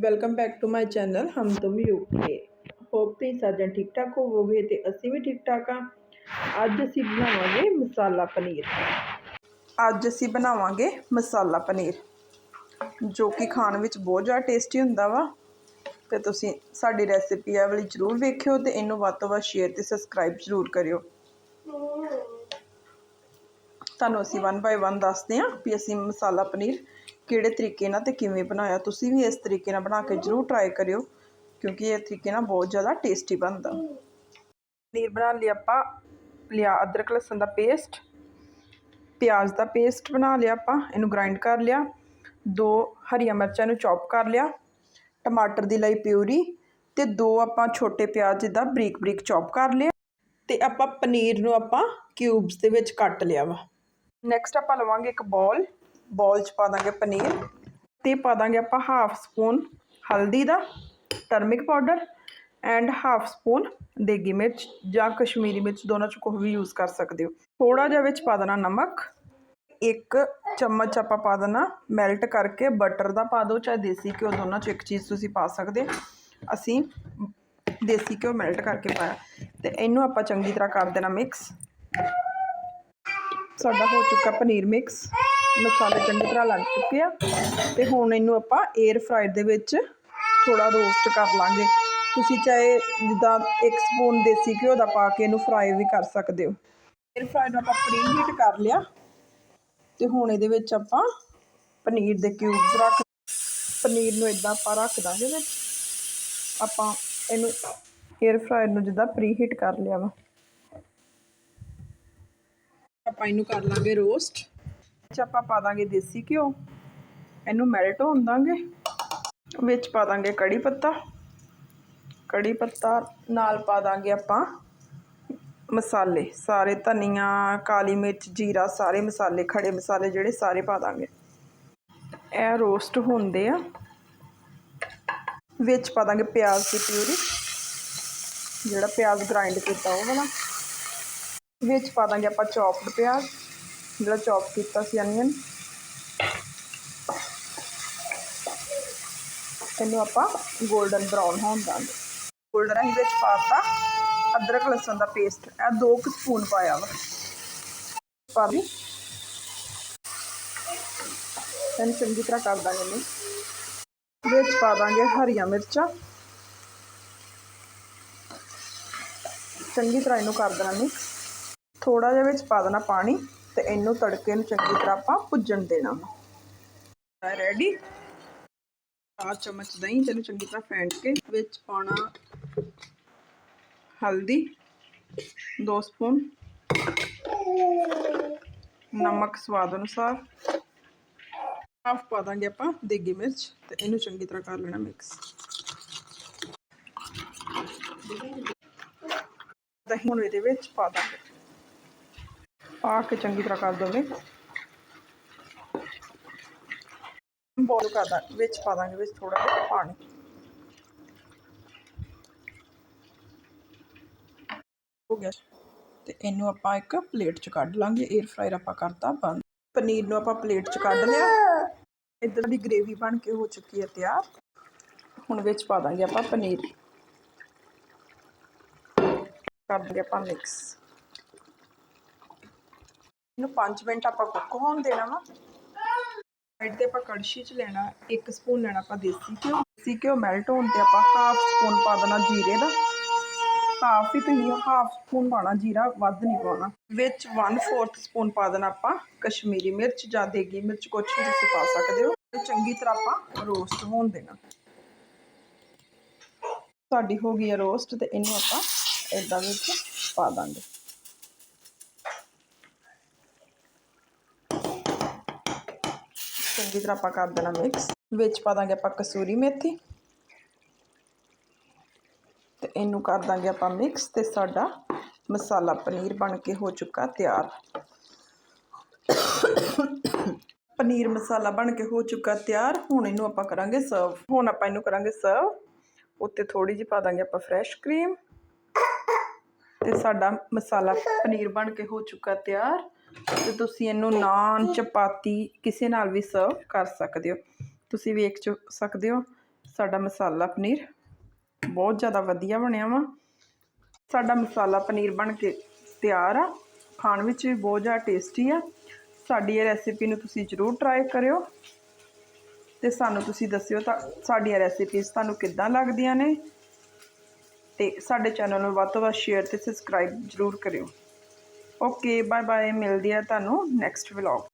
Welcome back to my channel ਹਮ ਤੁਮ UK hop ਤੁਸੀਂ ਸਾਜਣ ਠੀਕ ਠਾਕ ਹੋਵੋਗੇ ਤੇ ਅਸੀਂ ਵੀ ਠੀਕ ਠਾਕ ਆ ਅੱਜ ਅਸੀਂ ਬਣਾਵਾਂਗੇ ਮਸਾਲਾ ਪਨੀਰ। ਅੱਜ ਅਸੀਂ ਬਣਾਵਾਂਗੇ ਮਸਾਲਾ ਪਨੀਰ, ਜੋ ਕਿ ਖਾਣ ਵਿੱਚ ਬਹੁਤ ਜ਼ਿਆਦਾ ਟੇਸਟੀ ਹੁੰਦਾ ਵਾ। ਤੇ ਤੁਸੀਂ ਸਾਡੀ ਰੈਸਿਪੀ ਆ ਵਾਲੀ ਜ਼ਰੂਰ ਵੇਖਿਓ ਤੇ ਇਹਨੂੰ ਵੱਧ ਤੋਂ ਵੱਧ ਸ਼ੇਅਰ ਤੇ ਸਬਸਕ੍ਰਾਈਬ ਜ਼ਰੂਰ ਕਰਿਓ। ਤੁਹਾਨੂੰ ਅਸੀਂ ਵਨ ਬਾਏ ਵਨ ਦੱਸਦੇ ਹਾਂ ਵੀ ਅਸੀਂ ਮਸਾਲਾ ਪਨੀਰ ਕਿਹੜੇ ਤਰੀਕੇ ਨਾਲ ਅਤੇ ਕਿਵੇਂ ਬਣਾਇਆ, ਤੁਸੀਂ ਵੀ ਇਸ ਤਰੀਕੇ ਨਾਲ ਬਣਾ ਕੇ ਜ਼ਰੂਰ ਟਰਾਈ ਕਰਿਓ, ਕਿਉਂਕਿ ਇਹ ਤਰੀਕੇ ਨਾਲ ਬਹੁਤ ਜ਼ਿਆਦਾ ਟੇਸਟੀ ਬਣਦਾ। ਪਨੀਰ ਬਣਾਉਣ ਲਈ ਆਪਾਂ, ਲਿਆ ਅਦਰਕ, ਲਸਣ ਦਾ ਪੇਸਟ ਪਿਆਜ਼ ਦਾ ਪੇਸਟ ਬਣਾ ਲਿਆ ਆਪਾਂ, ਇਹਨੂੰ ਗ੍ਰਾਈਂਡ ਕਰ ਲਿਆ, ਦੋ ਹਰੀਆਂ ਮਿਰਚਾਂ ਨੂੰ ਚੌਪ ਕਰ ਲਿਆ, ਟਮਾਟਰ ਦੀ ਲਈ ਪਿਊਰੀ, ਤੇ ਦੋ ਆਪਾਂ ਛੋਟੇ ਪਿਆਜ਼ ਜਿੱਦਾਂ ਬਰੀਕ ਬਰੀਕ ਚੌਪ ਕਰ ਲਿਆ, ਤੇ ਆਪਾਂ ਪਨੀਰ ਨੂੰ ਆਪਾਂ ਕਿਊਬਸ ਦੇ ਵਿੱਚ ਕੱਟ ਲਿਆ ਵਾ। ਨੈਕਸਟ ਆਪਾਂ ਲਵਾਂਗੇ ਇੱਕ ਬੌਲ ਬੌਲ 'ਚ ਪਾ ਦਾਂਗੇ ਪਨੀਰ ਤੇ ਪਾ ਦਾਂਗੇ ਆਪਾਂ ਹਾਫ ਸਪੂਨ ਹਲਦੀ ਦਾ turmeric powder and half spoon ਦੇਗੀ ਮਿਰਚ ਜਾਂ ਕਸ਼ਮੀਰੀ ਮਿਰਚ, ਦੋਨਾਂ 'ਚ ਕੋਈ ਵੀ ਯੂਜ਼ ਕਰ ਸਕਦੇ ਹੋ। ਥੋੜਾ ਜਿਹਾ ਵਿੱਚ ਪਾ ਦੇਣਾ ਨਮਕ, ਇੱਕ ਚਮਚ ਆਪਾਂ ਪਾ ਦੇਣਾ ਮੈਲਟ ਕਰਕੇ ਬਟਰ ਦਾ ਪਾ ਦਿਓ, ਚਾਹੇ ਦੇਸੀ ਘਿਓ ਦੋਨਾਂ 'ਚ ਇੱਕ ਚੀਜ਼ ਤੁਸੀਂ ਪਾ ਸਕਦੇ ਅਸੀਂ ਦੇਸੀ ਘਿਓ ਮੈਲਟ ਕਰਕੇ ਪਾਇਆ। ਤੇ ਇਹਨੂੰ ਆਪਾਂ ਚੰਗੀ ਤਰ੍ਹਾਂ ਕਰ ਦੇਣਾ ਮਿਕਸ ਸਾਡਾ ਹੋ ਚੁੱਕਾ ਪਨੀਰ ਮਿਕਸ ਮਸਾਲੇ ਚੰਗੀ ਤਰ੍ਹਾਂ ਲੱਗ ਚੁੱਕੇ ਆ। ਤੇ ਹੁਣ ਇਹਨੂੰ ਆਪਾਂ 에ਅਰ ਫਰਾਈਡ ਦੇ ਵਿੱਚ ਥੋੜਾ ਰੋਸਟ ਕਰ ਲਾਂਗੇ। ਤੁਸੀਂ ਚਾਹੇ ਜਿੱਦਾਂ ਇੱਕ ਸਪੂਨ ਦੇਸੀ ਘਿਓ ਦਾ ਪਾ ਕੇ ਇਹਨੂੰ ਫਰਾਈ ਵੀ ਕਰ ਸਕਦੇ ਹੋ। 에ਅਰ ਫਰਾਈਡ ਨੂੰ ਆਪਾਂ ਪ੍ਰੀ ਹੀਟ ਕਰ ਲਿਆ। ਤੇ ਹੁਣ ਇਹਦੇ ਵਿੱਚ ਆਪਾਂ ਪਨੀਰ ਦੇ ਕਿਊਬਸ ਰੱਖ ਪਨੀਰ ਨੂੰ ਇਦਾਂ ਆਪਾਂ ਰੱਖ ਦਾਂਗੇ ਵਿੱਚ। ਆਪਾਂ ਇਹਨੂੰ 에ਅਰ ਫਰਾਈਡ ਨੂੰ ਜਿੱਦਾਂ ਪ੍ਰੀ ਹੀਟ ਕਰ ਲਿਆ ਵਾ। ਆਪਾਂ ਇਹਨੂੰ ਕਰ ਲਾਂਗੇ ਰੋਸਟ ਵਿੱਚ ਆਪਾਂ ਪਾ ਦਾਂਗੇ ਦੇਸੀ ਘਿਓ। ਇਹਨੂੰ ਮੈਲਟ ਹੋਣ ਦਾਂਗੇ। ਵਿੱਚ ਪਾ ਦਾਂਗੇ ਕੜੀ ਪੱਤਾ। ਕੜੀ ਪੱਤਾ ਨਾਲ ਪਾ ਦਾਂਗੇ ਆਪਾਂ ਮਸਾਲੇ। ਸਾਰੇ ਧਨੀਆ, ਕਾਲੀ ਮਿਰਚ, ਜੀਰਾ, ਸਾਰੇ ਮਸਾਲੇ, ਖੜੇ ਮਸਾਲੇ ਜਿਹੜੇ ਸਾਰੇ ਪਾ ਦਾਂਗੇ। ਇਹ ਰੋਸਟ ਹੁੰਦੇ ਆ। ਵਿੱਚ ਪਾ ਦਾਂਗੇ ਪਿਆਜ਼ ਦੀ ਪਿਊਰੀ। ਜਿਹੜਾ ਪਿਆਜ਼ ਗ੍ਰਾਈਂਡ ਕੀਤਾ ਉਹ ਵਾਲਾ। ਵਿੱਚ ਪਾ ਦਾਂਗੇ ਆਪਾਂ ਚੌਪਡ ਪਿਆਜ਼। ਜਿਹੜਾ ਚੌਪ ਕੀਤਾ ਸੀ ਅਨੀਅਨ ਇਹਨੂੰ ਆਪਾਂ 골ਡਨ ਬਰਾਊਨ ਹੋਣ ਦਾਂਗੇ। 골ਡਨ ਅਸੀਂ ਵਿੱਚ ਪਾਤਾ ਅਦਰਕ ਲਸਣ ਦਾ ਪੇਸਟ ਇਹ ਦੋ ਕੁ ਸਪੂਨ ਪਾਇਆ ਵਾ। ਪਾ ਲਈ। ਇਹਨੂੰ ਚੰਗੀ ਤਰ੍ਹਾਂ ਕਰ ਦਾਂਗੇ ਨੇ ਵਿੱਚ ਪਾ ਦਾਂਗੇ ਹਰੀਆਂ ਮਿਰਚਾਂ। ਚੰਗੀ ਤਰ੍ਹਾਂ ਇਹਨੂੰ ਕਰ ਦੇਣਾ ਮਿਕਸ ਥੋੜਾ ਜਿਹਾ ਵਿੱਚ ਪਾ ਦੇਣਾ ਪਾਣੀ। ਤੇ ਇਹਨੂੰ ਤੜਕੇ ਨੂੰ ਚੰਗੀ ਤਰ੍ਹਾਂ ਆਪਾਂ ਭੁੱਜਣ ਦੇਣਾ ਵਾ। ਰੈਡੀ ਚਾਰ ਚਮਚ ਦਹੀਂ ਤੈਨੂੰ ਚੰਗੀ ਤਰ੍ਹਾਂ ਫੈਂਟ ਕੇ ਵਿੱਚ ਪਾਉਣਾ। ਹਲਦੀ 2 ਸਪੂਨ। ਨਮਕ ਸਵਾਦ ਅਨੁਸਾਰ। ਹਾਫ ਪਾ ਦਾਂਗੇ ਆਪਾਂ ਦੇਗੀ ਮਿਰਚ ਤੇ ਇਹਨੂੰ ਚੰਗੀ ਤਰ੍ਹਾਂ ਕਰ ਲੈਣਾ ਮਿਕਸ ਦਹੀਂ ਹੁਣ ਇਹਦੇ ਵਿੱਚ ਪਾ ਦਾਂਗੇ। ਪਾ ਕੇ ਚੰਗੀ ਤਰ੍ਹਾਂ ਕਰ ਦੋਗੇ। ਬੋਲ ਕਰ ਦਾਂ, ਵਿੱਚ ਪਾ ਦਾਂਗੇ ਵਿੱਚ ਥੋੜਾ ਜਿਹਾ ਪਾਣੀ। ਹੋ ਗਿਆ। ਤੇ ਇਹਨੂੰ ਆਪਾਂ ਇੱਕ ਪਲੇਟ 'ਚ ਕੱਢ ਲਾਂਗੇ 에ਅਰ ਫਰਾਇਰ ਆਪਾਂ ਕਰਤਾ ਬੰਦ। ਪਨੀਰ ਨੂੰ ਆਪਾਂ ਪਲੇਟ 'ਚ ਕੱਢ ਲਿਆ। ਇੱਧਰ ਦੀ ਗ੍ਰੇਵੀ ਬਣ ਕੇ ਹੋ ਚੁੱਕੀ ਹੈ ਤਿਆਰ। ਹੁਣ ਵਿੱਚ ਪਾ ਦਾਂਗੇ ਆਪਾਂ ਪਨੀਰ। ਕਰ ਦਿੰਦੇ ਆਪਾਂ ਮਿਕਸ ਇਹਨੂੰ 5 ਮਿੰਟ ਆਪਾਂ ਕੁੱਕ ਹੋਣ ਦੇਣਾ ਵਾ। ਸਾਈਡ ਤੇ ਆਪਾਂ ਕੜਛੀ 'ਚ ਲੈਣਾ, ਇੱਕ ਸਪੂਨ ਲੈਣਾ ਆਪਾਂ ਦੇਸੀ ਘਿਓ। ਦੇਸੀ ਘਿਓ ਮੈਲਟ ਹੋਣ ਤੇ ਆਪਾਂ ਹਾਫ ਸਪੂਨ ਪਾ ਦੇਣਾ ਜੀਰੇ ਦਾ। ਹਾਫ ਹੀ ਤੁਸੀਂ ਹਾਫ ਸਪੂਨ ਪਾਣਾ ਜੀਰਾ ਵੱਧ ਨਹੀਂ ਪਾਉਣਾ। ਵਿੱਚ 1/4 ਸਪੂਨ ਪਾ ਦੇਣਾ ਆਪਾਂ ਕਸ਼ਮੀਰੀ ਮਿਰਚ ਜਾਂ ਦੇਗੀ ਮਿਰਚ, ਕੁਛ ਵੀ ਤੁਸੀਂ ਪਾ ਸਕਦੇ ਹੋ। ਚੰਗੀ ਤਰ੍ਹਾਂ ਆਪਾਂ ਰੋਸਟ ਹੋਣ ਦੇਣਾ। ਸਾਡੀ ਹੋ ਗਈ ਹੈ ਰੋਸਟ ਤੇ ਇਹਨੂੰ ਆਪਾਂ ਇਦਾਂ ਵਿੱਚ ਪਾ ਦਾਂਗੇ। ਚੰਗੀ ਤਰ੍ਹਾਂ ਆਪਾਂ ਕਰ ਦੇਣਾ ਮਿਕਸ ਵਿੱਚ ਪਾ ਦਾਂਗੇ ਆਪਾਂ ਕਸੂਰੀ ਮੇਥੀ ਤੇ ਇਹਨੂੰ ਕਰ ਦਾਂਗੇ ਆਪਾਂ ਮਿਕਸ ਤੇ ਸਾਡਾ ਮਸਾਲਾ ਪਨੀਰ ਬਣ ਕੇ ਹੋ ਚੁੱਕਾ ਤਿਆਰ। ਪਨੀਰ ਮਸਾਲਾ ਬਣ ਕੇ ਹੋ ਚੁੱਕਾ ਤਿਆਰ, ਹੁਣ ਇਹਨੂੰ ਆਪਾਂ ਕਰਾਂਗੇ ਸਰਵ ਹੁਣ ਆਪਾਂ ਇਹਨੂੰ ਕਰਾਂਗੇ ਸਰਵ ਉੱਤੇ ਥੋੜੀ ਜਿਹੀ ਪਾ ਦਾਂਗੇ ਆਪਾਂ ਫਰੈਸ਼ ਕਰੀਮ ਤੇ ਸਾਡਾ ਮਸਾਲਾ ਪਨੀਰ ਬਣ ਕੇ ਹੋ ਚੁੱਕਾ ਤਿਆਰ। ਤੇ ਤੁਸੀਂ ਇਹਨੂੰ ਨਾਨ, ਚਪਾਤੀ ਕਿਸੇ ਨਾਲ ਵੀ ਸਰਵ ਕਰ ਸਕਦੇ ਹੋ। ਤੁਸੀਂ ਵੇਖ ਚੁ ਸਕਦੇ ਹੋ। ਸਾਡਾ ਮਸਾਲਾ ਪਨੀਰ ਬਹੁਤ ਜ਼ਿਆਦਾ ਵਧੀਆ ਬਣਿਆ ਵਾ। ਸਾਡਾ ਮਸਾਲਾ ਪਨੀਰ ਬਣ ਕੇ ਤਿਆਰ ਆ। ਖਾਣ ਵਿੱਚ ਵੀ ਬਹੁਤ ਜ਼ਿਆਦਾ ਟੇਸਟੀ ਆ। ਸਾਡੀ ਇਹ ਰੈਸਿਪੀ ਨੂੰ ਤੁਸੀਂ ਜ਼ਰੂਰ ਟਰਾਈ ਕਰਿਓ। ਤੇ ਸਾਨੂੰ ਤੁਸੀਂ ਦੱਸਿਓ ਤਾਂ ਸਾਡੀਆਂ ਰੈਸਿਪੀਜ਼ ਤੁਹਾਨੂੰ ਕਿੱਦਾਂ ਲੱਗਦੀਆਂ ਨੇ। ਤੇ ਸਾਡੇ ਚੈਨਲ ਨੂੰ ਵੱਧ ਤੋਂ ਵੱਧ ਸ਼ੇਅਰ ਤੇ ਸਬਸਕ੍ਰਾਈਬ ਜ਼ਰੂਰ ਕਰਿਓ। ਓਕੇ ਬਾਏ ਬਾਏ ਮਿਲਦੀ ਆ ਤੁਹਾਨੂੰ ਨੈਕਸਟ ਵਲੌਗ